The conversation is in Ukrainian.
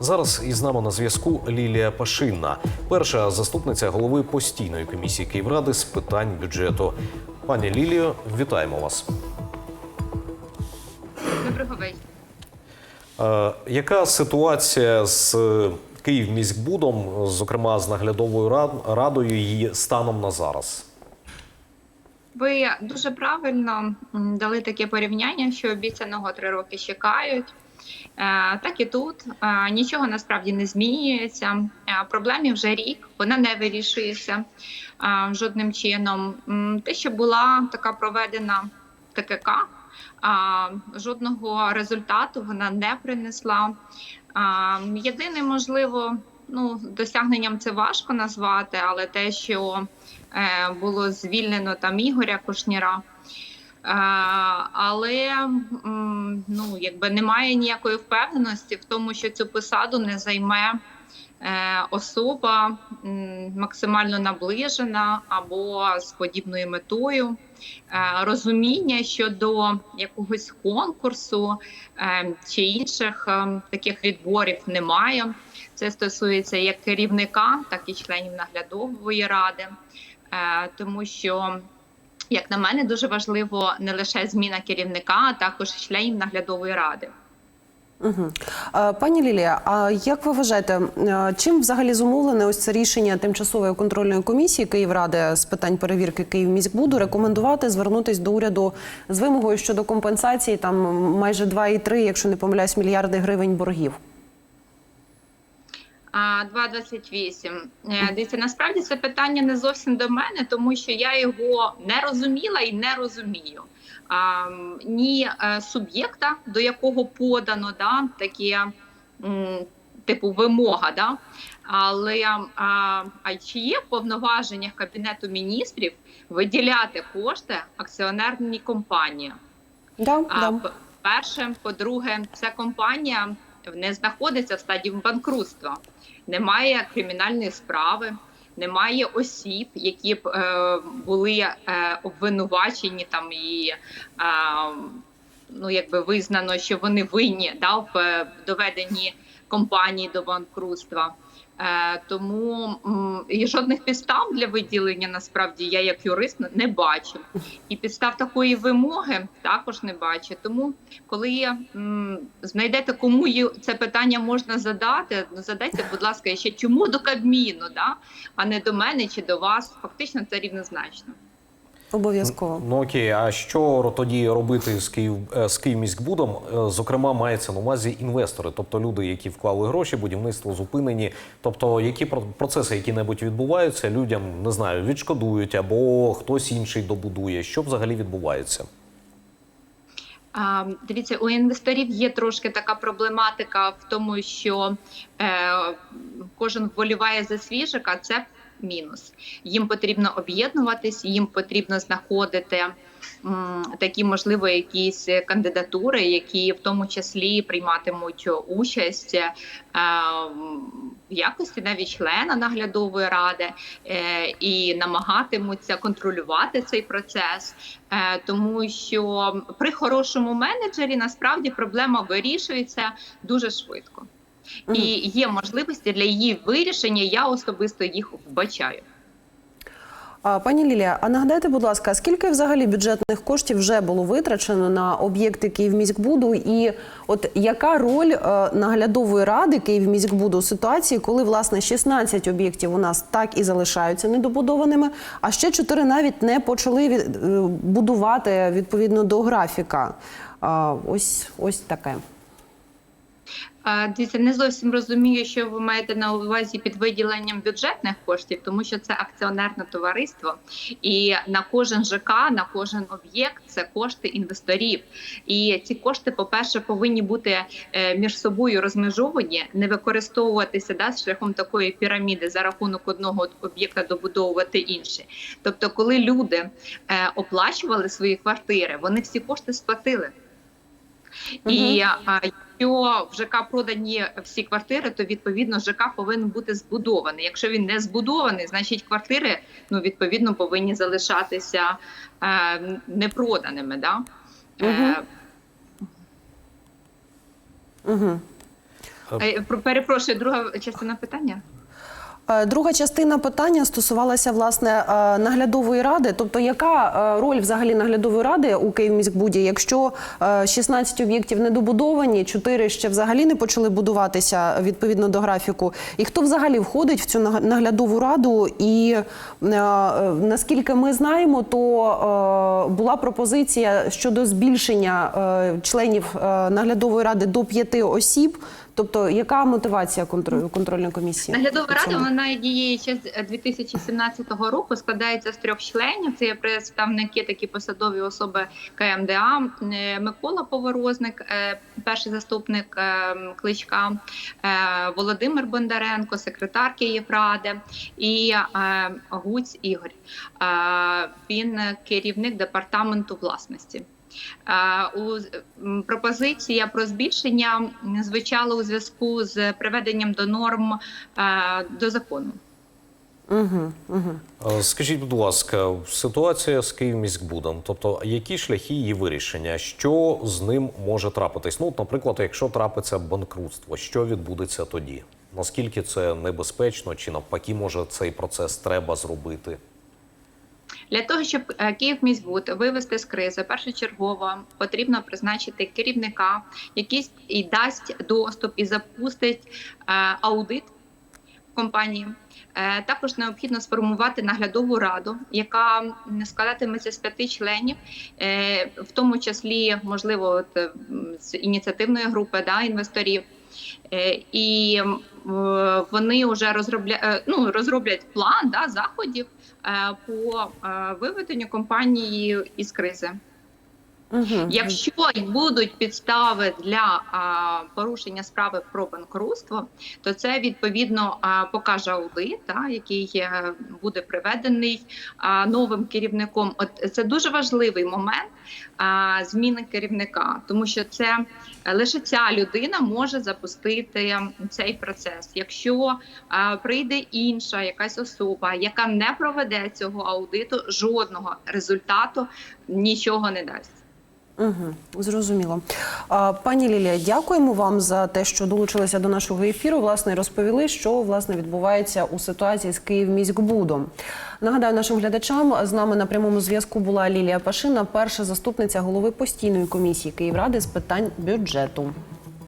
Зараз із нами на зв'язку Лілія Пашинна, перша заступниця голови постійної комісії Київради з питань бюджету. Пані Лілію, вітаємо вас. Доброго вечора. Е, яка ситуація з Київміськбудом, зокрема з наглядовою радою, її станом на зараз? Ви дуже правильно дали таке порівняння, що обіцяного три роки чекають. Е, Так і тут Е, нічого насправді не змінюється. Е, Проблемі вже рік, вона не вирішується жодним чином. Те, що була така проведена ТКК, жодного результату вона не принесла. Єдине, можливо, ну досягненням це важко назвати, але те, що було звільнено там Ігоря Кушніра. Але ну, якби немає ніякої впевненості в тому, що цю посаду не займе е, особа максимально наближена або з подібною метою. Е, розуміння щодо якогось конкурсу е, чи інших таких відборів немає. Це стосується як керівника, так і членів наглядової ради, тому що. Як на мене, дуже важливо не лише зміна керівника, а також членів наглядової ради. Угу. Пані Лілія, а як ви вважаєте, чим взагалі зумовлене ось це рішення тимчасової контрольної комісії Київради з питань перевірки Київміськбуду рекомендувати звернутись до уряду з вимогою щодо компенсації там майже 2,3, якщо не помиляюсь, мільярди гривень боргів? А 2,28. Е, Дивіться, насправді це питання не зовсім до мене, тому що я його не розуміла і не розумію. А, ні е, суб'єкта, до якого подано да, таке типу вимога, да? але а, а чи є в повноваженнях Кабінету міністрів виділяти кошти акціонерній компанії? Да, А да. перше, по-друге, ця компанія не знаходиться в стадії банкрутства, немає кримінальної справи, немає осіб, які б е, були е, обвинувачені там і е, ну, якби визнано, що вони винні да, в доведенні компанії до банкрутства. Е, тому і жодних підстав для виділення насправді я як юрист не бачу. І підстав такої вимоги також не бачу. Тому, коли знайдете, кому це питання можна задати, ну задайте, будь ласка, ще чому до Кабміну, да? а не до мене чи до вас. Фактично це рівнозначно. Обов'язково. Ну окей, а що тоді робити з Київ е, з Київміськбудом? Е, Зокрема, мається на увазі інвестори, тобто люди, які вклали гроші, будівництво зупинені. Тобто, які про- процеси, які-небудь відбуваються, людям не знаю, відшкодують або хтось інший добудує. Що взагалі відбувається? А, Дивіться, у інвесторів є трошки така проблематика в тому, що е, кожен вболіває за свіжик, а це мінус. Їм потрібно об'єднуватись, їм потрібно знаходити м, такі, можливо, якісь кандидатури, які в тому числі прийматимуть участь е, в якості навіть члена наглядової ради е, і намагатимуться контролювати цей процес. Е, тому що при хорошому менеджері насправді проблема вирішується дуже швидко. І є можливості для її вирішення. Я особисто їх вбачаю. А, Пані Лілія, а нагадайте, будь ласка, скільки взагалі бюджетних коштів вже було витрачено на об'єкти Київміськбуду, і от яка роль е, наглядової ради Київміськбуду у ситуації, коли власне 16 об'єктів у нас так і залишаються недобудованими, а ще 4 навіть не почали від- е, будувати відповідно до графіка? Ось ось таке. Дивіться, не зовсім розумію, що ви маєте на увазі під виділенням бюджетних коштів, тому що це акціонерне товариство, і на кожен ЖК, на кожен об'єкт це кошти інвесторів. І ці кошти, по-перше, повинні бути е, між собою розмежовані, не використовуватися да, шляхом такої піраміди за рахунок одного об'єкта добудовувати інший. Тобто, коли люди е, оплачували свої квартири, вони всі кошти сплатили. І якщо в ЖК продані всі квартири, то відповідно ЖК повинен бути збудований. Якщо він не збудований, значить квартири ну відповідно повинні залишатися е, непроданими. Да? Е, Угу. Е, про- Перепрошую, друга частина питання. Е, Друга частина питання стосувалася власне е, наглядової ради. Тобто, яка е, роль взагалі наглядової ради у Київміськбуді, якщо е, 16 об'єктів не добудовані, 4 ще взагалі не почали будуватися відповідно до графіку. І хто взагалі входить в цю наглядову раду? І наскільки ми знаємо, то була пропозиція щодо збільшення членів наглядової ради до 5 осіб. Тобто, яка мотивація контролю контрольної комісії? Наглядова рада вона діє ще з 2017 року. Складається з трьох членів. Це є представники, такі посадові особи КМДА, е, Микола Поворозник, е, перший заступник е, Кличка, е, Володимир Бондаренко, секретар Київради і е, Гуць Ігор. Е, Він керівник департаменту власності. У пропозиція про збільшення звучала у зв'язку з приведенням до норм до закону. Угу, угу. Скажіть, будь ласка, ситуація з Київміськбудом, тобто які шляхи її вирішення, що з ним може трапитись? Ну, наприклад, якщо трапиться банкрутство, що відбудеться тоді? Наскільки це небезпечно, чи навпаки, може цей процес треба зробити? Для того щоб е, Київміськбуд вивести з кризи, першочергово потрібно призначити керівника, який і дасть доступ і запустить е, аудит компанії. Е, Також необхідно сформувати наглядову раду, яка складатиметься з п'яти членів, в тому числі, можливо, от, з ініціативної групи да, інвесторів. І вони вже розробля... е, ну, розроблять план да, заходів е, по е, виведенню компанії із кризи. Угу. Якщо будуть підстави для а, порушення справи про банкрутство, то це відповідно а, покаже аудит, та, який е, буде приведений а, новим керівником. От це дуже важливий момент а, зміни керівника, тому що це лише ця людина може запустити цей процес. Якщо а, прийде інша якась особа, яка не проведе цього аудиту, жодного результату нічого не дасть. Угу, зрозуміло. Пані Лілія, дякуємо вам за те, що долучилися до нашого ефіру. Власне, розповіли, що власне відбувається у ситуації з Київміськбудом. Нагадаю нашим глядачам, з нами на прямому зв'язку була Лілія Пашина, перша заступниця голови постійної комісії Київради з питань бюджету.